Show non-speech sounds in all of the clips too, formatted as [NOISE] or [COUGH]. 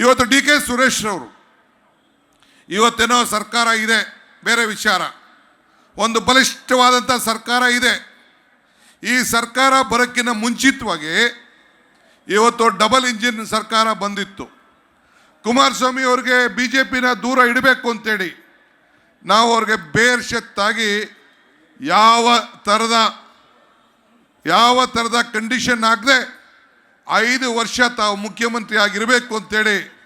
ಇವತ್ತು D K Suresh ಅವರು ಇವತ್ತೇನೋ ಸರ್ಕಾರ ಇದೆ, ಬೇರೆ ವಿಚಾರ. ಒಂದು ಬಲಿಷ್ಠವಾದಂಥ ಸರ್ಕಾರ ಇದೆ. ಈ ಸರ್ಕಾರ ಬರೋಕ್ಕಿಂತ ಮುಂಚಿತವಾಗಿ ಇವತ್ತು ಡಬಲ್ ಇಂಜಿನ್ ಸರ್ಕಾರ ಬಂದಿತ್ತು. ಕುಮಾರಸ್ವಾಮಿ ಅವ್ರಿಗೆ ಬಿ ಜೆ ಪಿನ ದೂರ ಇಡಬೇಕು ಅಂತೇಳಿ ನಾವು ಅವ್ರಿಗೆ ಬೇರ್ಷತ್ತಾಗಿ ಯಾವ ಥರದ ಯಾವ ಥರದ ಕಂಡೀಷನ್ ಆಗದೆ ಐದು ವರ್ಷ ತಾವು ಮುಖ್ಯಮಂತ್ರಿ ಆಗಿರಬೇಕು ಅಂತೇಳಿ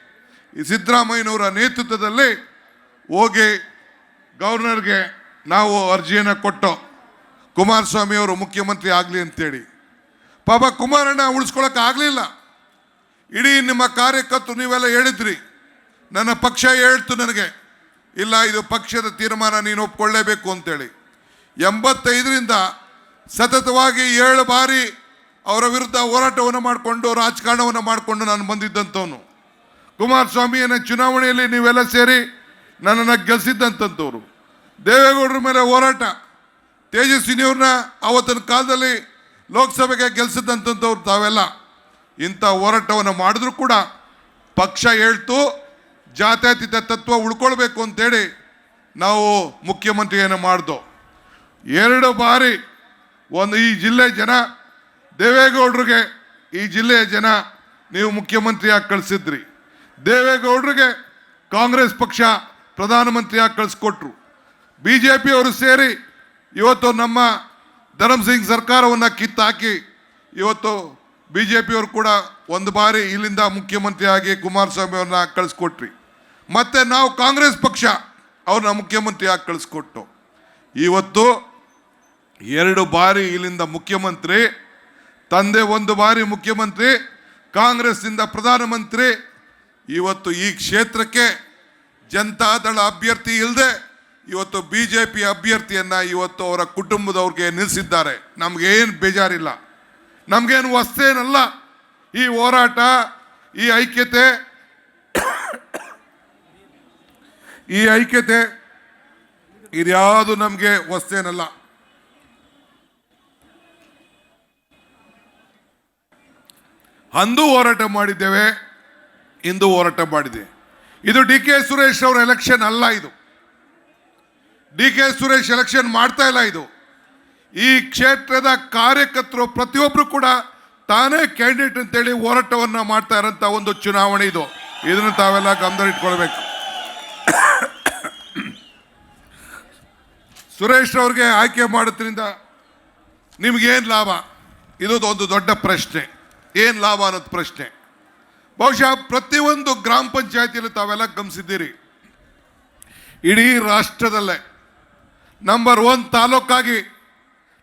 ಸಿದ್ದರಾಮಯ್ಯನವರ ನೇತೃತ್ವದಲ್ಲಿ ಹೋಗಿ ಗವರ್ನರ್ಗೆ ನಾವು ಅರ್ಜಿಯನ್ನು ಕೊಟ್ಟು ಕುಮಾರಸ್ವಾಮಿ ಅವರು ಮುಖ್ಯಮಂತ್ರಿ ಆಗಲಿ ಅಂತೇಳಿ. ಪಾಪ ಕುಮಾರಣ್ಣ ಉಳಿಸ್ಕೊಳಕ್ಕೆ ಆಗಲಿಲ್ಲ. ಇಡೀ ನಿಮ್ಮ ಕಾರ್ಯಕರ್ತರು ನೀವೆಲ್ಲ ಹೇಳಿದ್ರಿ. ನನ್ನ ಪಕ್ಷ ಹೇಳ್ತು ನನಗೆ. ಇಲ್ಲ, ಇದು ಪಕ್ಷದ ತೀರ್ಮಾನ ನೀನು ಒಪ್ಕೊಳ್ಳೇಬೇಕು ಅಂತೇಳಿ. ಎಂಬತ್ತೈದರಿಂದ ಸತತವಾಗಿ ಏಳು ಬಾರಿ ಅವರ ವಿರುದ್ಧ ಹೋರಾಟವನ್ನು ಮಾಡಿಕೊಂಡು, ರಾಜಕಾರಣವನ್ನು ಮಾಡಿಕೊಂಡು ನಾನು ಬಂದಿದ್ದಂಥವನು. ಕುಮಾರಸ್ವಾಮಿಯನ್ನು ಚುನಾವಣೆಯಲ್ಲಿ ನೀವೆಲ್ಲ ಸೇರಿ ನನ್ನನ್ನು ಗೆಲ್ಲಿಸಿದ್ದಂಥವ್ರು ದೇವೇಗೌಡರ ಮೇಲೆ ಹೋರಾಟ, ತೇಜಸ್ವಿನಿಯವ್ರನ್ನ ಆವತ್ತಿನ ಕಾಲದಲ್ಲಿ ಲೋಕಸಭೆಗೆ ಗೆಲ್ಲಿಸಿದಂಥವ್ರು ತಾವೆಲ್ಲ. ಇಂಥ ಹೋರಾಟವನ್ನು ಮಾಡಿದ್ರೂ ಕೂಡ ಪಕ್ಷ ಹೇಳ್ತು, ಜಾತ್ಯತೀತ ತತ್ವ ಉಳ್ಕೊಳ್ಬೇಕು ಅಂತೇಳಿ ನಾವು ಮುಖ್ಯಮಂತ್ರಿಯನ್ನು ಮಾಡ್ದೋ. ಎರಡು ಬಾರಿ ಒಂದು ಈ ಜಿಲ್ಲೆ ಜನ ದೇವೇಗೌಡರಿಗೆ ಈ ಜಿಲ್ಲೆಯ ಜನ ನೀವು ಮುಖ್ಯಮಂತ್ರಿಯಾಗಿ ಕಳಿಸಿದ್ರಿ. ದೇವೇಗೌಡರಿಗೆ ಕಾಂಗ್ರೆಸ್ ಪಕ್ಷ ಪ್ರಧಾನಮಂತ್ರಿಯಾಗಿ ಕಳಿಸ್ಕೊಟ್ರು. ಬಿ ಜೆ ಪಿಯವರು ಸೇರಿ ಇವತ್ತು ನಮ್ಮ ಧರಮ್ ಸಿಂಗ್ ಸರ್ಕಾರವನ್ನು ಕಿತ್ತಾಕಿ ಇವತ್ತು ಬಿ ಜೆ ಪಿಯವರು ಕೂಡ ಒಂದು ಬಾರಿ ಇಲ್ಲಿಂದ ಮುಖ್ಯಮಂತ್ರಿಯಾಗಿ ಕುಮಾರಸ್ವಾಮಿಯವ್ರನ್ನ ಕಳಿಸ್ಕೊಟ್ರಿ. ಮತ್ತು ನಾವು ಕಾಂಗ್ರೆಸ್ ಪಕ್ಷ ಅವ್ರನ್ನ ಮುಖ್ಯಮಂತ್ರಿಯಾಗಿ ಕಳಿಸ್ಕೊಟ್ಟು. ಇವತ್ತು ಎರಡು ಬಾರಿ ಇಲ್ಲಿಂದ ಮುಖ್ಯಮಂತ್ರಿ ತಂದೆ ಒಂದು ಬಾರಿ ಮುಖ್ಯಮಂತ್ರಿ ಕಾಂಗ್ರೆಸ್ನಿಂದ ಪ್ರಧಾನಮಂತ್ರಿ. ಇವತ್ತು ಈ ಕ್ಷೇತ್ರಕ್ಕೆ ಜನತಾದಳ ಅಭ್ಯರ್ಥಿ ಇಲ್ಲದೆ ಇವತ್ತು ಬಿ ಜೆ ಪಿ ಅಭ್ಯರ್ಥಿಯನ್ನು ಇವತ್ತು ಅವರ ಕುಟುಂಬದವ್ರಿಗೆ ನಿಲ್ಲಿಸಿದ್ದಾರೆ. ನಮಗೇನು ಬೇಜಾರಿಲ್ಲ. ನಮಗೇನು ಹೊಸ್ತೇನಲ್ಲ. ಈ ಹೋರಾಟ, ಈ ಐಕ್ಯತೆ ಈ ಐಕ್ಯತೆ, ಇದ್ಯಾವುದು ನಮಗೆ ಹೊಸ್ತೇನಲ್ಲ. ಅಂದು ಹೋರಾಟ ಮಾಡಿದ್ದೇವೆ, ಇಂದು ಹೋರಾಟ ಮಾಡಿದೆ. ಇದು ಡಿ ಕೆ ಸುರೇಶ್ ಅವರ ಎಲೆಕ್ಷನ್ ಅಲ್ಲ ಇದು. ಡಿ ಕೆ ಸುರೇಶ್ ಎಲೆಕ್ಷನ್ ಮಾಡ್ತಾ ಇಲ್ಲ ಇದು. ಈ ಕ್ಷೇತ್ರದ ಕಾರ್ಯಕರ್ತರು ಪ್ರತಿಯೊಬ್ಬರು ಕೂಡ ತಾನೇ ಕ್ಯಾಂಡಿಡೇಟ್ ಅಂತೇಳಿ ಹೋರಾಟವನ್ನು ಮಾಡ್ತಾ ಇರೋಂಥ ಒಂದು ಚುನಾವಣೆ ಇದು. ಇದನ್ನು ತಾವೆಲ್ಲ ಗಮನದಲ್ಲಿಟ್ಕೊಳ್ಬೇಕು. [COUGHS] ಸುರೇಶ್ ಅವ್ರಿಗೆ ಆಯ್ಕೆ ಮಾಡೋದ್ರಿಂದ ನಿಮ್ಗೇನು ಲಾಭ? ಇದೊಂದು ದೊಡ್ಡ ಪ್ರಶ್ನೆ. ಏನು ಲಾಭ ಅನ್ನೋದು ಪ್ರಶ್ನೆ. ಬಹುಶಃ ಪ್ರತಿಯೊಂದು ಗ್ರಾಮ ಪಂಚಾಯತಿಯಲ್ಲಿ ತಾವೆಲ್ಲ ಗಮನಿಸಿದ್ದೀರಿ. ಇಡೀ ರಾಷ್ಟ್ರದಲ್ಲೇ ನಂಬರ್ ಒನ್ ತಾಲೂಕಾಗಿ,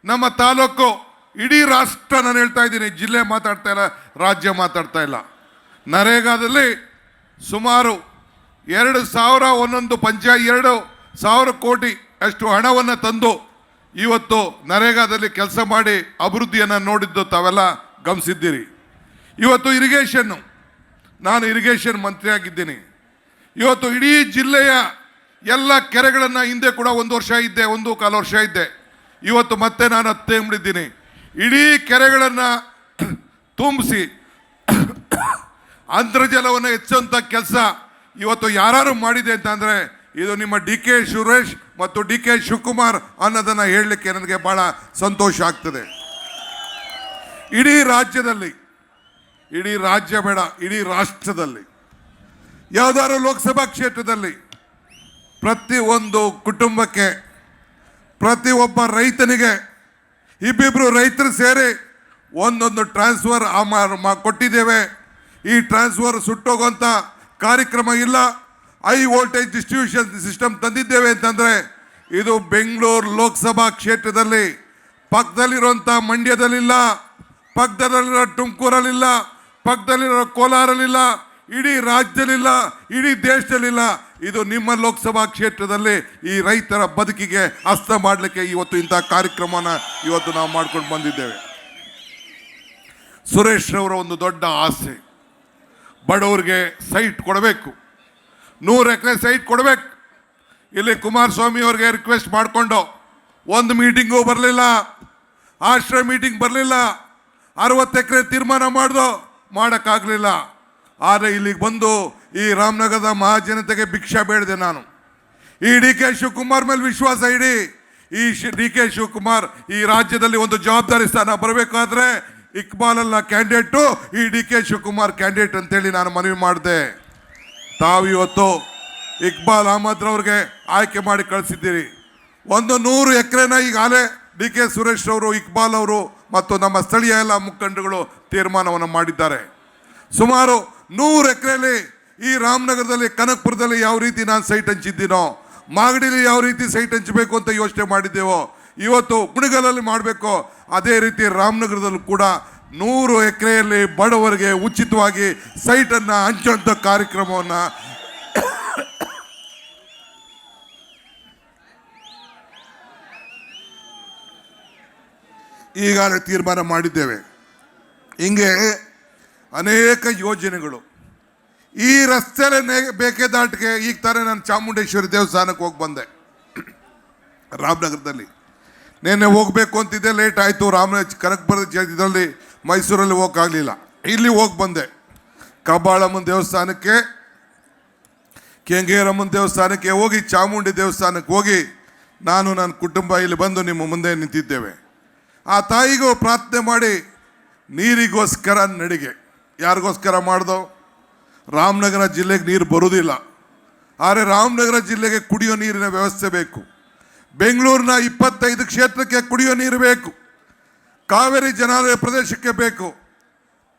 ನಮ್ಮ ತಾಲೂಕು ಇಡೀ ರಾಷ್ಟ್ರ ನಾನು ಹೇಳ್ತಾ ಇದ್ದೀನಿ, ಜಿಲ್ಲೆ ಮಾತಾಡ್ತಾ ಇಲ್ಲ, ರಾಜ್ಯ ಮಾತಾಡ್ತಾ ಇಲ್ಲ. ನರೇಗಾದಲ್ಲಿ ಸುಮಾರು ಎರಡು ಸಾವಿರ ಒಂದೊಂದು ಪಂಚಾಯತ್, ಎರಡು ಸಾವಿರ ಕೋಟಿ ಅಷ್ಟು ಹಣವನ್ನು ತಂದು ಇವತ್ತು ನರೇಗಾದಲ್ಲಿ ಕೆಲಸ ಮಾಡಿ ಅಭಿವೃದ್ಧಿಯನ್ನು ನೋಡಿದ್ದು ತಾವೆಲ್ಲ ಗಮನಿಸಿದ್ದೀರಿ. ಇವತ್ತು ಇರಿಗೇಷನ್ನು. ನಾನು ಇರಿಗೇಷನ್ ಮಂತ್ರಿ ಆಗಿದ್ದೀನಿ ಇವತ್ತು ಇಡೀ ಜಿಲ್ಲೆಯ ಎಲ್ಲ ಕೆರೆಗಳನ್ನು ಹಿಂದೆ ಕೂಡ ಒಂದು ವರ್ಷ ಇದ್ದೆ, ಒಂದು ಕಾಲು ವರ್ಷ ಇದ್ದೆ. ಇವತ್ತು ಮತ್ತೆ ನಾನು ಹತ್ತೆ ಮಾಡಿದ್ದೀನಿ. ಇಡೀ ಕೆರೆಗಳನ್ನು [CLEARS THROAT] ತುಂಬಿಸಿ [CLEARS THROAT] ಅಂತರ್ಜಲವನ್ನು ಹೆಚ್ಚುವಂಥ ಕೆಲಸ ಇವತ್ತು ಯಾರು ಮಾಡಿದೆ ಅಂತಂದರೆ ಇದು ನಿಮ್ಮ ಡಿ ಕೆ ಸುರೇಶ್ ಮತ್ತು ಡಿ ಕೆ ಶಿವಕುಮಾರ್ ಅನ್ನೋದನ್ನು ಹೇಳಲಿಕ್ಕೆ ನನಗೆ ಭಾಳ ಸಂತೋಷ ಆಗ್ತದೆ. ಇಡೀ ರಾಜ್ಯದಲ್ಲಿ ಇಡೀ ರಾಜ್ಯ ಬೇಡ, ಇಡೀ ರಾಷ್ಟ್ರದಲ್ಲಿ. ಯಾವುದಾದ್ರು ಲೋಕಸಭಾ ಕ್ಷೇತ್ರದಲ್ಲಿ ಪ್ರತಿ ಒಂದು ಕುಟುಂಬಕ್ಕೆ, ಪ್ರತಿ ಒಬ್ಬ ರೈತನಿಗೆ ಇಬ್ಬಿಬ್ಬರು ರೈತರು ಸೇರಿ ಒಂದೊಂದು ಟ್ರಾನ್ಸ್ಫರ್ ಕೊಟ್ಟಿದ್ದೇವೆ. ಈ ಟ್ರಾನ್ಸ್ಫರ್ ಸುಟ್ಟೋಗುವಂಥ ಕಾರ್ಯಕ್ರಮ ಇಲ್ಲ. ಹೈ ವೋಲ್ಟೇಜ್ ಡಿಸ್ಟ್ರಿಬ್ಯೂಷನ್ ಸಿಸ್ಟಮ್ ತಂದಿದ್ದೇವೆ ಅಂತಂದರೆ, ಇದು ಬೆಂಗಳೂರು ಲೋಕಸಭಾ ಕ್ಷೇತ್ರದಲ್ಲಿ ಪಕ್ಕದಲ್ಲಿರುವಂಥ ಮಂಡ್ಯದಲ್ಲಿಲ್ಲ ಪಕ್ಕದಲ್ಲಿರೋ ತುಮಕೂರಲ್ಲಿಲ್ಲ ಪಕ್ಕದಲ್ಲಿರೋ ಕೋಲಾರಲ್ಲಿಲ್ಲ, ಇಡೀ ರಾಜ್ಯದಲ್ಲಿಲ್ಲ, ಇಡೀ ದೇಶದಲ್ಲಿಲ್ಲ. ಇದು ನಿಮ್ಮ ಲೋಕಸಭಾ ಕ್ಷೇತ್ರದಲ್ಲಿ ಈ ರೈತರ ಬದುಕಿಗೆ ಹಸ್ತ ಮಾಡಲಿಕ್ಕೆ ಇವತ್ತು ಇಂಥ ಕಾರ್ಯಕ್ರಮನ ಇವತ್ತು ನಾವು ಮಾಡ್ಕೊಂಡು ಬಂದಿದ್ದೇವೆ. ಸುರೇಶ್ ಅವರ ಒಂದು ದೊಡ್ಡ ಆಸೆ. ಬಡವರಿಗೆ ಸೈಟ್ ಕೊಡಬೇಕು. ನೂರು ಎಕರೆ ಸೈಟ್ ಕೊಡಬೇಕು. ಇಲ್ಲಿ ಕುಮಾರಸ್ವಾಮಿ ಅವ್ರಿಗೆ ರಿಕ್ವೆಸ್ಟ್ ಮಾಡಿಕೊಂಡು, ಒಂದು ಮೀಟಿಂಗು ಬರಲಿಲ್ಲ. ಆಶ್ರಯ ಮೀಟಿಂಗ್ ಬರಲಿಲ್ಲ. ಅರವತ್ತು ಎಕರೆ ತೀರ್ಮಾನ ಮಾಡ್ದು. ಮಾಡೋಕ್ಕಾಗಲಿಲ್ಲ. ಆದರೆ ಇಲ್ಲಿಗೆ ಬಂದು ಈ ರಾಮನಗರದ ಮಹಾಜನತೆಗೆ ಭಿಕ್ಷಾ ಬೇಡಿದೆ ನಾನು. ಈ ಡಿ ಕೆ ಶಿವಕುಮಾರ್ ಮೇಲೆ ವಿಶ್ವಾಸ ಇಡಿ. ಈ ಡಿ ಕೆ ಶಿವಕುಮಾರ್ ಈ ರಾಜ್ಯದಲ್ಲಿ ಒಂದು ಜವಾಬ್ದಾರಿ ಸ್ಥಾನ ಬರಬೇಕಾದ್ರೆ ಇಕ್ಬಾಲ್ ಅಲ್ಲ ಕ್ಯಾಂಡಿಡೇಟು, ಈ ಡಿ ಕೆ ಶಿವಕುಮಾರ್ ಕ್ಯಾಂಡಿಡೇಟ್ ಅಂತೇಳಿ ನಾನು ಮನವಿ ಮಾಡಿದೆ. ತಾವು ಇವತ್ತು ಇಕ್ಬಾಲ್ ಅಹಮದ್ ರವ್ರಿಗೆ ಆಯ್ಕೆ ಮಾಡಿ ಕಳಿಸಿದ್ದೀರಿ. ಒಂದು ನೂರು ಎಕರೆನ ಈಗಾಗಲೇ ಡಿ ಕೆ ಸುರೇಶ್ ಅವರು ಇಕ್ಬಾಲ್ ಅವರು ಮತ್ತು ನಮ್ಮ ಸ್ಥಳೀಯ ಎಲ್ಲ ಮುಖಂಡಗಳು ತೀರ್ಮಾನವನ್ನು ಮಾಡಿದ್ದಾರೆ. ಸುಮಾರು ನೂರು ಎಕರೆಯಲ್ಲಿ ಈ ರಾಮನಗರದಲ್ಲಿ, ಕನಕಪುರದಲ್ಲಿ ಯಾವ ರೀತಿ ನಾನು ಸೈಟ್ ಹಂಚಿದ್ದೀನೋ, ಮಾಗಡಿಲಿ ಯಾವ ರೀತಿ ಸೈಟ್ ಹಂಚಬೇಕು ಅಂತ ಯೋಚನೆ ಮಾಡಿದ್ದೇವೋ, ಇವತ್ತು ಕುಣಿಗಲಲ್ಲಿ ಮಾಡಬೇಕು, ಅದೇ ರೀತಿ ರಾಮನಗರದಲ್ಲೂ ಕೂಡ ನೂರು ಎಕರೆಯಲ್ಲಿ ಬಡವರಿಗೆ ಉಚಿತವಾಗಿ ಸೈಟನ್ನು ಹಂಚುವಂಥ ಕಾರ್ಯಕ್ರಮವನ್ನು ಈಗಾಗಲೇ ತೀರ್ಮಾನ ಮಾಡಿದ್ದೇವೆ. ಹಿಂಗೆ ಅನೇಕ ಯೋಜನೆಗಳು. ಈ ರಸ್ತೆಯಲ್ಲಿ ಬೇಕೆದಾಟಿಗೆ ಈಗ ತಾನೇ ನಾನು ಚಾಮುಂಡೇಶ್ವರಿ ದೇವಸ್ಥಾನಕ್ಕೆ ಹೋಗಿ ಬಂದೆ. ರಾಮನಗರದಲ್ಲಿ. ನಿನ್ನೆ ಹೋಗಬೇಕು ಅಂತಿದ್ದೆ ಲೇಟ್ ಆಯಿತು. ರಾಮನ ಕನಕಪುರದ ಇದರಲ್ಲಿ ಮೈಸೂರಲ್ಲಿ ಹೋಗೋಕ್ಕಾಗಲಿಲ್ಲ. ಇಲ್ಲಿ ಹೋಗಿ ಬಂದೆ. ಕಬ್ಬಾಳಮ್ಮನ ದೇವಸ್ಥಾನಕ್ಕೆ, ಕೆಂಗೇರಮ್ಮನ ದೇವಸ್ಥಾನಕ್ಕೆ ಹೋಗಿ, ಚಾಮುಂಡಿ ದೇವಸ್ಥಾನಕ್ಕೆ ಹೋಗಿ ನಾನು ನನ್ನ ಕುಟುಂಬ ಇಲ್ಲಿ ಬಂದು ನಿಮ್ಮ ಮುಂದೆ ನಿಂತಿದ್ದೇವೆ. ಆ ತಾಯಿಗೂ ಪ್ರಾರ್ಥನೆ ಮಾಡಿ ನೀರಿಗೋಸ್ಕರ ನಡಿಗೆ. ಯಾರಿಗೋಸ್ಕರ ಮಾಡ್ದೋ? ರಾಮನಗರ ಜಿಲ್ಲೆಗೆ ನೀರು ಬರೋದಿಲ್ಲ ಆದರೆ ರಾಮನಗರ ಜಿಲ್ಲೆಗೆ ಕುಡಿಯೋ ನೀರಿನ ವ್ಯವಸ್ಥೆ ಬೇಕು. ಬೆಂಗಳೂರಿನ ಇಪ್ಪತ್ತೈದು ಕ್ಷೇತ್ರಕ್ಕೆ ಕುಡಿಯೋ ನೀರು ಬೇಕು. ಕಾವೇರಿ ಜನಾಲಯ ಪ್ರದೇಶಕ್ಕೆ ಬೇಕು.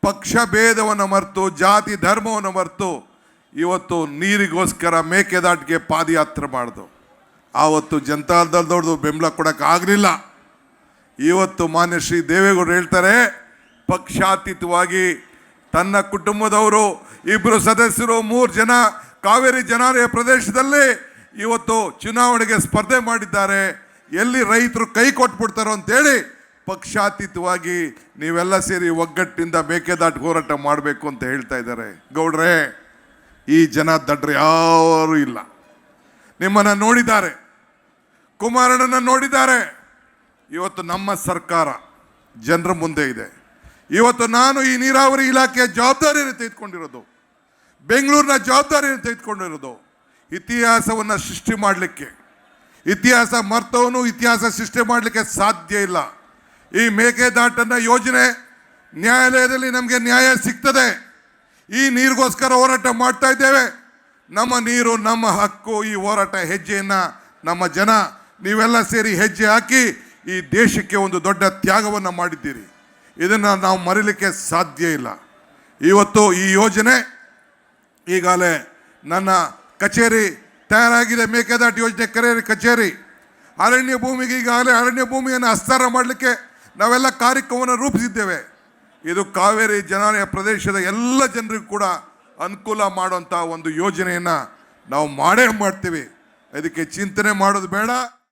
ಪಕ್ಷ ಭೇದವನ್ನು ಮರೆತು, ಜಾತಿ ಧರ್ಮವನ್ನು ಮರೆತು ಇವತ್ತು ನೀರಿಗೋಸ್ಕರ ಮೇಕೆದಾಟಿಗೆ ಪಾದಯಾತ್ರೆ ಮಾಡ್ದು. ಆವತ್ತು ಜನತಾದಳದವ್ರದ್ದು ಬೆಂಬಲ ಕೊಡೋಕ್ಕಾಗಲಿಲ್ಲ. ಇವತ್ತು ಮಾನ್ಯ ಶ್ರೀ ದೇವೇಗೌಡರು ಹೇಳ್ತಾರೆ, ಪಕ್ಷಾತೀತವಾಗಿ ತನ್ನ ಕುಟುಂಬದವರು ಇಬ್ಬರು ಸದಸ್ಯರು, ಮೂರು ಜನ, ಕಾವೇರಿ ಜನಾಲಯ ಪ್ರದೇಶದಲ್ಲಿ ಇವತ್ತು ಚುನಾವಣೆಗೆ ಸ್ಪರ್ಧೆ ಮಾಡಿದ್ದಾರೆ. ಎಲ್ಲಿ ರೈತರು ಕೈ ಕೊಟ್ಬಿಡ್ತಾರೋ ಅಂತೇಳಿ ಪಕ್ಷಾತೀತವಾಗಿ ನೀವೆಲ್ಲ ಸೇರಿ ಒಗ್ಗಟ್ಟಿನಿಂದ ಮೇಕೆದಾಟು ಹೋರಾಟ ಮಾಡಬೇಕು ಅಂತ ಹೇಳ್ತಾ ಇದ್ದಾರೆ. ಗೌಡ್ರೆ, ಈ ಜನ ದಡ್ರು ಯಾರೂ ಇಲ್ಲ. ನಿಮ್ಮನ್ನು ನೋಡಿದ್ದಾರೆ. ಕುಮಾರಣ್ಣನ ನೋಡಿದ್ದಾರೆ. ಇವತ್ತು ನಮ್ಮ ಸರ್ಕಾರ ಜನರ ಮುಂದೆ ಇದೆ. ಇವತ್ತು ನಾನು ಈ ನೀರಾವರಿ ಇಲಾಖೆಯ ಜವಾಬ್ದಾರಿಯನ್ನು ತೆಗೆದುಕೊಂಡಿರೋದು, ಬೆಂಗಳೂರಿನ ಜವಾಬ್ದಾರಿಯನ್ನು ತೆಗೆದುಕೊಂಡಿರೋದು, ಇತಿಹಾಸವನ್ನು ಸೃಷ್ಟಿ ಮಾಡಲಿಕ್ಕೆ. ಇತಿಹಾಸ ಮರ್ತವನು ಇತಿಹಾಸ ಸೃಷ್ಟಿ ಮಾಡಲಿಕ್ಕೆ ಸಾಧ್ಯ ಇಲ್ಲ. ಈ ಮೇಕೆದಾಟನ ಯೋಜನೆ ನ್ಯಾಯಾಲಯದಲ್ಲಿ ನಮಗೆ ನ್ಯಾಯ ಸಿಗ್ತದೆ. ಈ ನೀರಿಗೋಸ್ಕರ ಹೋರಾಟ ಮಾಡ್ತಾ ಇದ್ದೇವೆ. ನಮ್ಮ ನೀರು, ನಮ್ಮ ಹಕ್ಕು, ಈ ಹೋರಾಟ ಹೆಜ್ಜೆಯನ್ನು ನಮ್ಮ ಜನ, ನೀವೆಲ್ಲ ಸೇರಿ ಹೆಜ್ಜೆ ಹಾಕಿ ಈ ದೇಶಕ್ಕೆ ಒಂದು ದೊಡ್ಡ ತ್ಯಾಗವನ್ನು ಮಾಡಿದ್ದೀರಿ. ಇದನ್ನು ನಾವು ಮರೀಲಿಕ್ಕೆ ಸಾಧ್ಯ ಇಲ್ಲ. ಇವತ್ತು ಈ ಯೋಜನೆ ಈಗಾಗಲೇ ನನ್ನ ಕಚೇರಿ ತಯಾರಾಗಿದೆ. ಮೇಕೆದಾಟು ಯೋಜನೆ ಕರೆಯರಿ ಕಚೇರಿ. ಅರಣ್ಯ ಭೂಮಿಗೆ ಈಗಾಗಲೇ ಅರಣ್ಯ ಭೂಮಿಯನ್ನು ಹಸ್ತಾರ ಮಾಡಲಿಕ್ಕೆ ನಾವೆಲ್ಲ ಕಾರ್ಯಕ್ರಮವನ್ನು ರೂಪಿಸಿದ್ದೇವೆ. ಇದು ಕಾವೇರಿ ಜನಾಲಯ ಪ್ರದೇಶದ ಎಲ್ಲ ಜನರಿಗೂ ಕೂಡ ಅನುಕೂಲ ಮಾಡುವಂಥ ಒಂದು ಯೋಜನೆಯನ್ನು ನಾವು ಮಾಡೇ ಮಾಡ್ತೀವಿ. ಅದಕ್ಕೆ ಚಿಂತನೆ ಮಾಡೋದು ಬೇಡ.